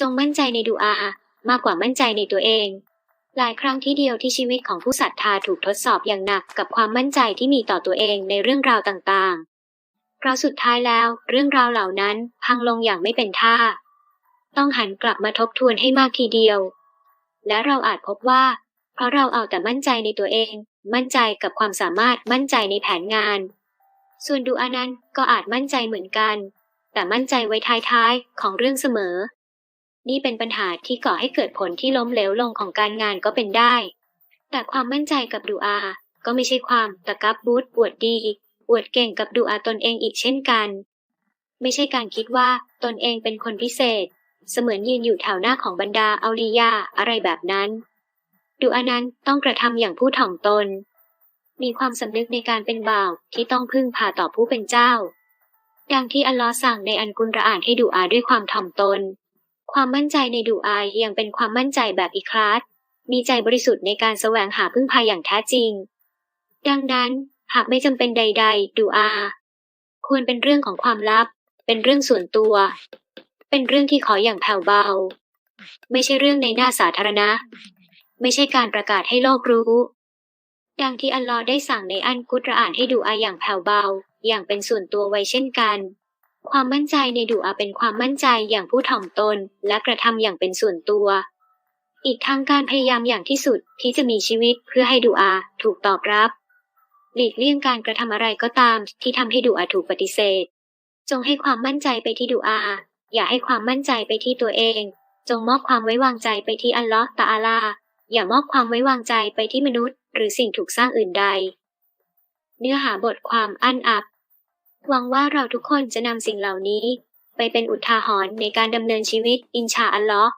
จงมั่นใจในดูอามากกว่ามั่นใจในตัวเอง หลายครั้งที่เดียวที่ชีวิตของผู้ศรัทธาถูกทดสอบอย่างหนักกับความมั่นใจที่มีต่อตัวเองในเรื่องราวต่างๆเพราะสุดท้ายแล้ว เรื่องราวเหล่านั้นพังลงอย่างไม่เป็นท่า ต้องหันกลับมาทบทวนให้มากทีเดียว และเราอาจพบว่า เพราะเราเอาแต่มั่นใจในตัวเอง มั่นใจกับความสามารถมั่นใจในแผนงาน ส่วนดูอานั้นก็อาจมั่นใจเหมือนกัน แต่มั่นใจไว้ท้ายๆของเรื่องเสมอ นี่เป็นปัญหาที่ก่อให้เกิดผลที่ล้มเหลวลงของการงานก็เป็นได้ แต่ความมั่นใจกับดูอา ก็ไม่ใช่ความตะกับบูดอวดดีอวดเก่งกับดูอาตนเองอีกเช่นกัน ไม่ใช่การคิดว่าตนเองเป็นคนพิเศษ เสมือนยืนอยู่แถวหน้าของบรรดาเอาลียาอะไรแบบนั้นดูอานั้นต้องกระทำอย่างผู้ถ่อมตน มีความสำนึกในการเป็นบ่าวที่ต้องพึ่งพาต่อผู้เป็นเจ้า ดังที่อัลลอฮ์สั่งในอันกุรอานให้ดูอาด้วยความถ่อมตน ความมั่นใจในดูอายยังเป็นความมั่นใจแบบอิคลาสมีใจบริสุทธิ์ในการแสวงหาพึ่งพายอย่างแท้จริง ดังนั้นหากไม่จำเป็นใด ๆ ดูอา ควรเป็นเรื่องของความลับ เป็นเรื่องส่วนตัว เป็นเรื่องที่ขออย่างแผ่วเบา ไม่ใช่เรื่องในหน้าสาธารณะ ไม่ใช่การประกาศให้โลกรู้ ดังที่อัลลอฮ์ได้สั่งในอันกุตรอานให้ดูอาอย่างแผ่วเบา อย่างเป็นส่วนตัวไว้เช่นกัน ความมั่นใจในดูอาเป็นความมั่นใจอย่างผู้ถ่อมตน และกระทำอย่างเป็นส่วนตัว อีกทั้งการพยายามอย่างที่สุดที่จะมีชีวิตเพื่อให้ดูอาถูกตอบรับ หลีกเลี่ยงการกระทำอะไรก็ตามที่ทำให้ดูอาถูกปฏิเสธ จงให้ความมั่นใจไปที่ดูอา อย่าให้ความมั่นใจไปที่ตัวเอง จงมอบความไว้วางใจไปที่อัลลอฮ์ตะอาลา อย่ามอบความไว้วางใจไปที่มนุษย์ หรือสิ่งถูกสร้างอื่นใด เนื้อหาบทความอันอับ หวังว่าเราทุกคนจะนำสิ่งเหล่านี้ ไปเป็นอุทาหรณ์ในการดำเนินชีวิตอินชาอัลลอฮ์